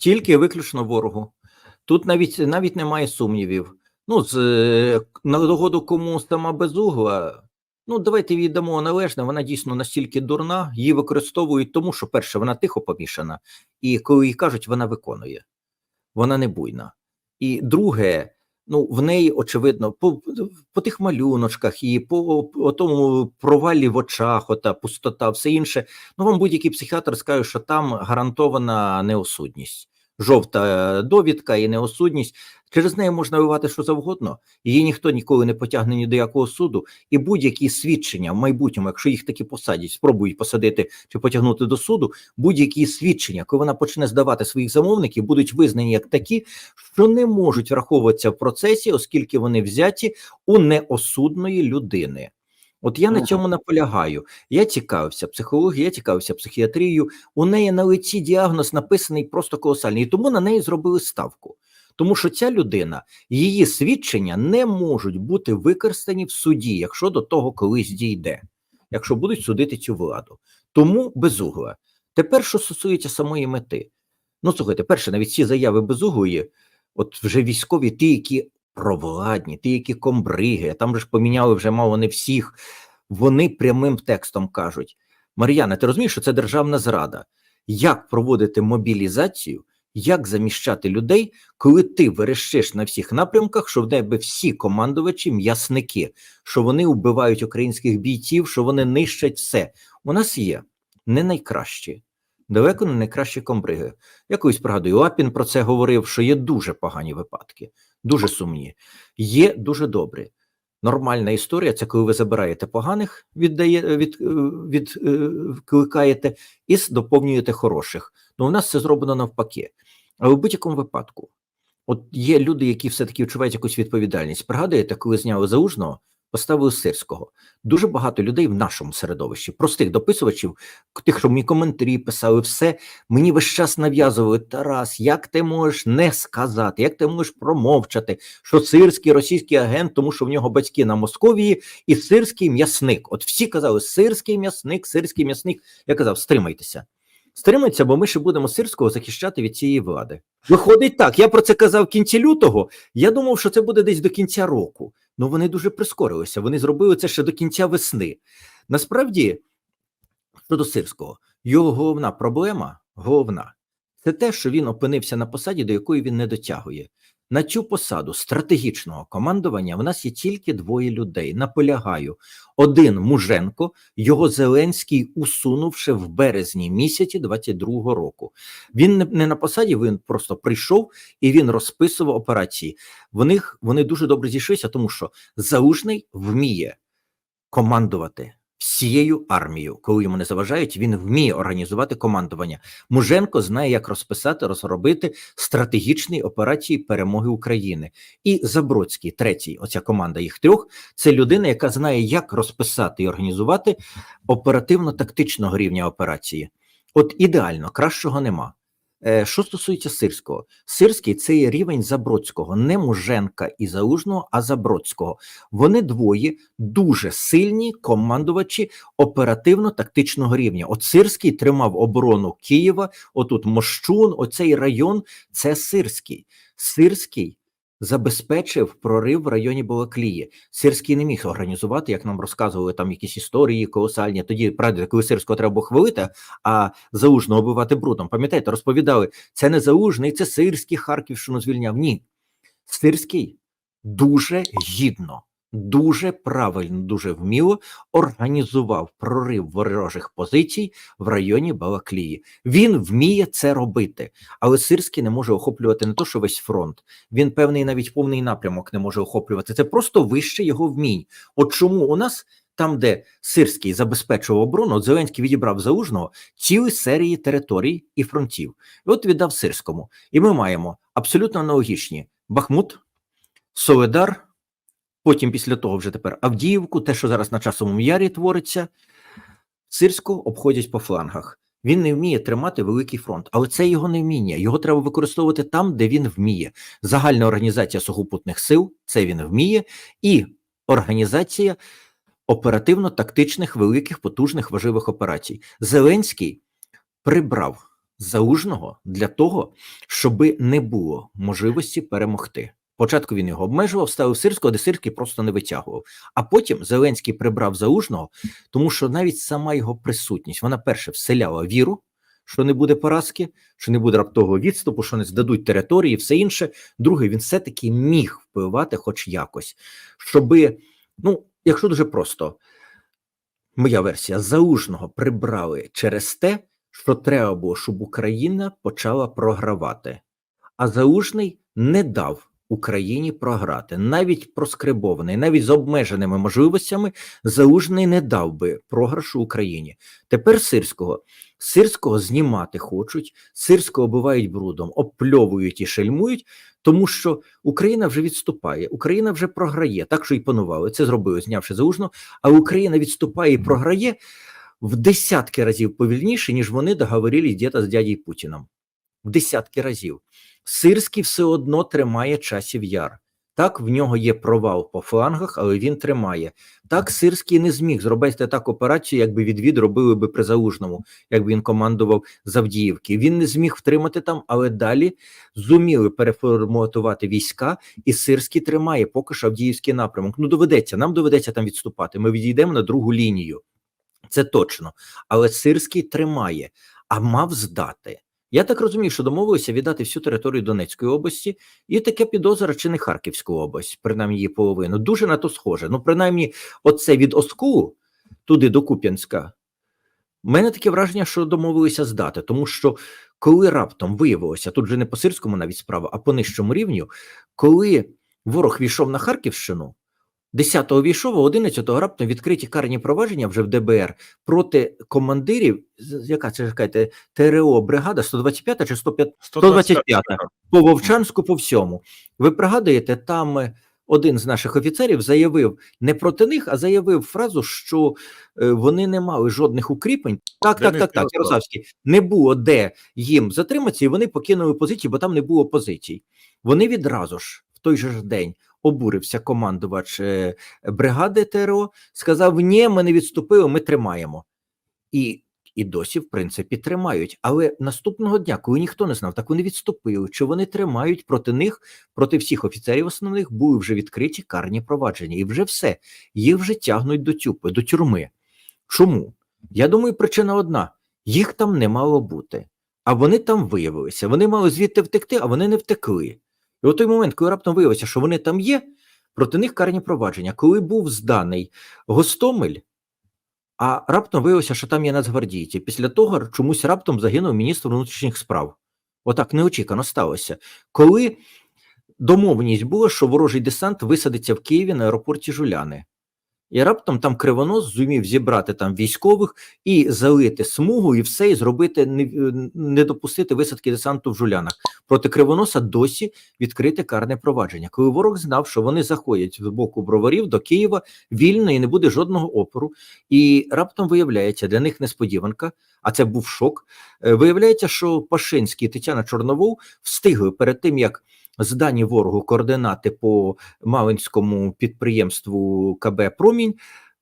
Тільки виключно ворогу. Тут навіть навіть немає сумнівів. Ну, з е, на догоду кому сама безугла. Ну, давайте віддамо належне. Вона дійсно настільки дурна, її використовують тому, що перше, вона тихо помішана, і коли їй кажуть, вона виконує. Вона не буйна. І друге, ну в неї очевидно, по, по тих малюночках і по, по тому провалі в очах, ота пустота, все інше. Ну вам будь-який психіатр скаже, що там гарантована неосудність, жовта довідка і неосудність. Через неї можна вивати що завгодно, її ніхто ніколи не потягне ні до якого суду, і будь-які свідчення в майбутньому, якщо їх таки посадять, спробують посадити чи потягнути до суду, будь-які свідчення, коли вона почне здавати своїх замовників, будуть визнані як такі, що не можуть враховуватися в процесі, оскільки вони взяті у неосудної людини. От я на цьому наполягаю. Я цікавився психологією, я цікавився психіатрією. У неї на лиці діагноз написаний просто колосальний, і тому на неї зробили ставку. Тому що ця людина, її свідчення не можуть бути використані в суді, якщо до того колись дійде, якщо будуть судити цю владу. Тому безугла. Тепер, що стосується самої мети, ну слухайте, перше, навіть ці заяви безуглої, от вже військові, ті, які провладні, ті, які комбриги, там ж поміняли вже мало не всіх. Вони прямим текстом кажуть: Мар'яна, ти розумієш, що це державна зрада? Як проводити мобілізацію? Як заміщати людей, коли ти верещиш на всіх напрямках, що в тебе всі командувачі м'ясники, що вони вбивають українських бійців, що вони нищать все. У нас є не найкращі, далеко не найкращі комбриги. Я колись пригадую, Лапін про це говорив, що є дуже погані випадки, дуже сумні. Є дуже добрі. Нормальна історія це коли ви забираєте поганих, віддає, від, е, від, е, і доповнюєте хороших. Ну, у нас це зроблено навпаки. Але в будь-якому випадку, от є люди, які все-таки відчувають якусь відповідальність. Пригадуєте, коли зняли Заужного, поставили Сирського. Дуже багато людей в нашому середовищі, простих дописувачів, тих, що мені коментарі писали, все мені весь час нав'язували Тарас, як ти можеш не сказати, як ти можеш промовчати, що сирський російський агент, тому що в нього батьки на Московії, і сирський м'ясник. От всі казали: сирський м'ясник, сирський м'ясник. Я казав, стримайтеся. Стримайтеся, бо ми ще будемо сирського захищати від цієї влади. Виходить так. Я про це казав в кінці лютого. Я думав, що це буде десь до кінця року. Ну вони дуже прискорилися. Вони зробили це ще до кінця весни. Насправді, щодо сирського, його головна проблема, головна, це те, що він опинився на посаді, до якої він не дотягує. На цю посаду стратегічного командування в нас є тільки двоє людей. Наполягаю, один Муженко, його Зеленський усунув ще в березні місяці 22-го року. Він не, на посаді, він просто прийшов і він розписував операції. В них вони дуже добре зійшлися, тому що Заужний вміє командувати всією армією. Коли йому не заважають, він вміє організувати командування. Муженко знає, як розписати, розробити стратегічні операції перемоги України. І Забродський, третій, оця команда їх трьох, це людина, яка знає, як розписати і організувати оперативно-тактичного рівня операції. От ідеально, кращого нема. Е, Що стосується сирського, сирський це є рівень Забродського, не Муженка і Залужного, а Забродського. Вони двоє дуже сильні командувачі оперативно-тактичного рівня. От Сирський тримав оборону Києва, отут Мощун, оцей район це Сирський. Сирський забезпечив прорив в районі Балаклії. Сирський не міг організувати, як нам розказували там якісь історії колосальні. Тоді правда, коли Сирського треба було хвалити, а заужно оббивати брудом. Пам'ятаєте, розповідали, це не Заужний, це Сирський Харківщину звільняв. Ні. Сирський дуже гідно, дуже правильно, дуже вміло організував прорив ворожих позицій в районі Балаклії. Він вміє це робити, але Сирський не може охоплювати не то, що весь фронт. Він певний навіть повний напрямок не може охоплювати. Це просто вище його вмінь. От чому у нас. Там, де Сирський забезпечував оборону, Зеленський відібрав залужного цілі серії територій і фронтів. І от віддав Сирському. І ми маємо абсолютно аналогічні Бахмут, Соледар, потім після того вже тепер Авдіївку, те, що зараз на часовому ярі твориться, Сирського обходять по флангах. Він не вміє тримати великий фронт, але це його не вміння. Його треба використовувати там, де він вміє. Загальна організація сухопутних сил це він вміє, і організація оперативно-тактичних великих, потужних, важливих операцій. Зеленський прибрав залужного для того, щоби не було можливості перемогти. Спочатку він його обмежував, ставив сирського, де сирський просто не витягував. А потім Зеленський прибрав залужного, тому що навіть сама його присутність вона перше вселяла віру, що не буде поразки, що не буде раптового відступу, що не здадуть території, і все інше. Друге, він все-таки міг впливати, хоч якось, щоби, ну, якщо дуже просто, моя версія залужного прибрали через те, що треба було, щоб Україна почала програвати. А залужний не дав Україні програти, навіть проскрибований, навіть з обмеженими можливостями, залужний не дав би програшу Україні. Тепер сирського сирського знімати хочуть, сирського оббивають брудом, обпльовують і шельмують, тому що Україна вже відступає, Україна вже програє, так що й панували. Це зробили, знявши залужно, а Україна відступає і програє в десятки разів повільніше, ніж вони договорились діта з дядей Путіном. В десятки разів. Сирський все одно тримає часів яр. Так, в нього є провал по флангах, але він тримає. Так, Сирський не зміг зробити так операцію, якби відвід робили би при Залужному, якби він командував з Авдіївки. Він не зміг втримати там, але далі зуміли переформатувати війська, і Сирський тримає поки що Авдіївський напрямок. Ну, доведеться, нам доведеться там відступати. Ми відійдемо на другу лінію. Це точно. Але Сирський тримає, а мав здати. Я так розумію, що домовилися віддати всю територію Донецької області, і таке підозра чи не Харківську область, принаймні її половину. Дуже на то схоже. Ну, принаймні, оце від Оскулу туди до Куп'янська. У мене таке враження, що домовилися здати, тому що коли раптом виявилося, тут же не по сирському навіть справа, а по нижчому рівню, коли ворог війшов на Харківщину, 10-го війшов, а 11-го раптом відкриті карні провадження вже в ДБР проти командирів, яка це чекайте, ТРО бригада 125 чи 105, 125 по Вовчанську, по всьому. Ви пригадуєте, там е, один з наших офіцерів заявив не проти них, а заявив фразу, що е, вони не мали жодних укріплень. Так, так, так, так, Ярославський. Не було де їм затриматися, і вони покинули позиції, бо там не було позицій. Вони відразу ж в той же ж день обурився командувач е, бригади ТРО, сказав: Ні, ми не відступили, ми тримаємо. І, і досі, в принципі, тримають. Але наступного дня, коли ніхто не знав, так вони відступили. Чи вони тримають проти них, проти всіх офіцерів основних, були вже відкриті карні провадження, і вже все. Їх вже тягнуть до тюпи, до тюрми. Чому? Я думаю, причина одна: їх там не мало бути. А вони там виявилися. Вони мали звідти втекти, а вони не втекли. І у той момент, коли раптом виявилося, що вони там є, проти них карні провадження. Коли був зданий Гостомель, а раптом виявилося, що там є нацгвардійці. Після того чомусь раптом загинув міністр внутрішніх справ. Отак неочікано сталося. Коли домовленість була, що ворожий десант висадиться в Києві на аеропорті Жуляни. І раптом там Кривонос зумів зібрати там військових і залити смугу, і все, і зробити не, допустити висадки десанту в Жулянах. Проти Кривоноса досі відкрите карне провадження. Коли ворог знав, що вони заходять з боку броварів до Києва вільно і не буде жодного опору. І раптом виявляється для них несподіванка, а це був шок. е, Виявляється, що Пашинський і Тетяна Чорновол встигли перед тим, як здані ворогу координати по Малинському підприємству КБ Промінь,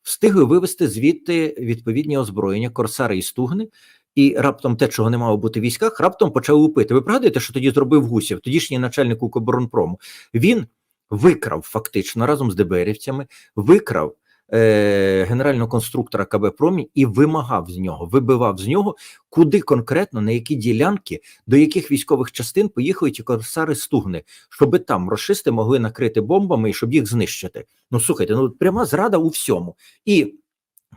встигли вивести звідти відповідні озброєння, корсари і стугни. І раптом те, чого не мало бути в військах, раптом почали лупити. Ви пригадуєте, що тоді зробив Гусів, тодішній начальник Укоборонпрому? Він викрав фактично разом з ДБРівцями, викрав е, генерального конструктора КБ Промі і вимагав з нього, вибивав з нього, куди конкретно, на які ділянки, до яких військових частин поїхали ті корсари стугни, щоб там рашисти могли накрити бомбами і щоб їх знищити. Ну слухайте, ну пряма зрада у всьому. І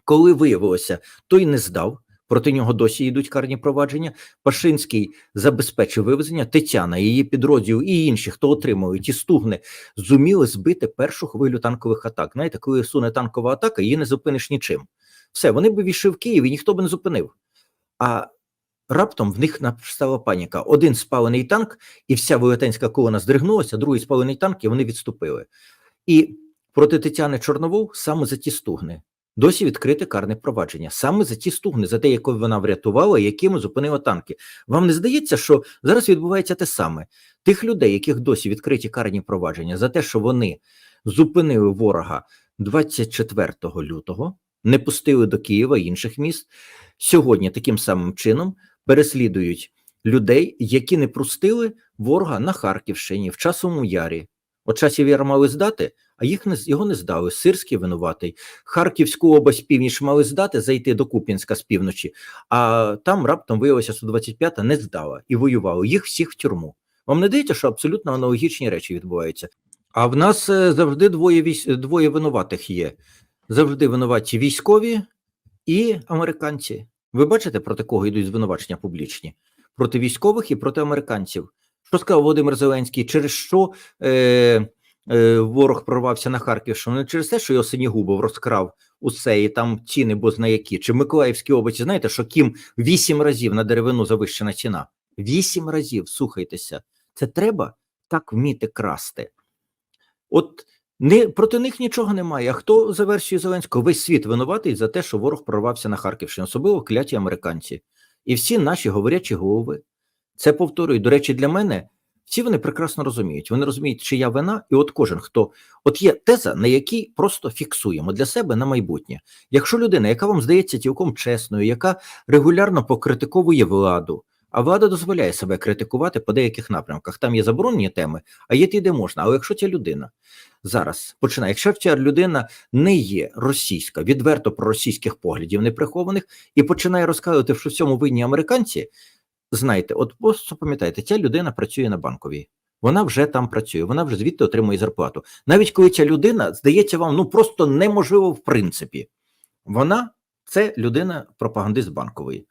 коли виявилося, той не здав. Проти нього досі йдуть карні провадження. Пашинський забезпечив вивезення. Тетяна, її підрозділ і інші, хто отримали ті стугни, зуміли збити першу хвилю танкових атак. Знаєте, коли суне танкова атака, її не зупиниш нічим. Все, вони б війшли в Київ і ніхто б не зупинив. А раптом в них настала паніка. Один спалений танк, і вся велетенська колона здригнулася, другий спалений танк, і вони відступили. І проти Тетяни Чорновол саме за ті стугни. Досі відкрите карне провадження саме за ті стугни, за те, яку вона врятувала, якими зупинила танки. Вам не здається, що зараз відбувається те саме? Тих людей, яких досі відкриті карні провадження, за те, що вони зупинили ворога 24 лютого, не пустили до Києва інших міст. Сьогодні таким самим чином переслідують людей, які не пустили ворога на Харківщині, в часовому ярі. От часів яр мали здати, а їх не його не здали. Сирський винуватий. Харківську область північ мали здати, зайти до Куп'янська з півночі, а там раптом виявилося, що 25-та не здала і воювали. Їх всіх в тюрму. Вам не здається, що абсолютно аналогічні речі відбуваються? А в нас е, завжди двоє військ, двоє винуватих є. Завжди винуваті військові і американці. Ви бачите, проти кого йдуть звинувачення публічні? Проти військових і проти американців. Що сказав Володимир Зеленський? Через що е, е, ворог прорвався на Харківщину? Не через те, що його Синігубов розкрав усе, і там ціни бозна які. Чи в Миколаївській області знаєте, що Кім вісім разів на деревину завищена ціна? Вісім разів, слухайтеся. Це треба так вміти красти. От не, проти них нічого немає. А хто за версією Зеленського? Весь світ винуватий за те, що ворог прорвався на Харківщину, особливо кляті американці. І всі наші говорячі голови. Це повторюю. До речі, для мене всі вони прекрасно розуміють. Вони розуміють, чия вина, і от кожен хто от є теза, на якій просто фіксуємо для себе на майбутнє. Якщо людина, яка вам здається цілком чесною, яка регулярно покритиковує владу, а влада дозволяє себе критикувати по деяких напрямках. Там є заборонені теми, а є ті, де можна. Але якщо ця людина зараз починає, якщо ця людина не є російська, відверто проросійських поглядів неприхованих, і починає розказувати, що в цьому винні американці, знайте, от просто пам'ятайте, ця людина працює на банковій. Вона вже там працює, вона вже звідти отримує зарплату. Навіть коли ця людина здається вам ну просто неможливо в принципі, вона це людина пропагандист банкової.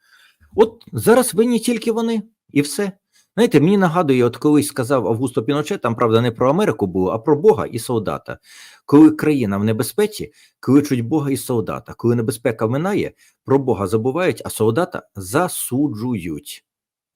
От зараз винні тільки вони, і все. Знаєте, мені нагадує, от колись сказав Августо Піноче, там правда не про Америку було, а про Бога і солдата. Коли країна в небезпеці, кличуть Бога і солдата. Коли небезпека минає, про Бога забувають, а солдата засуджують.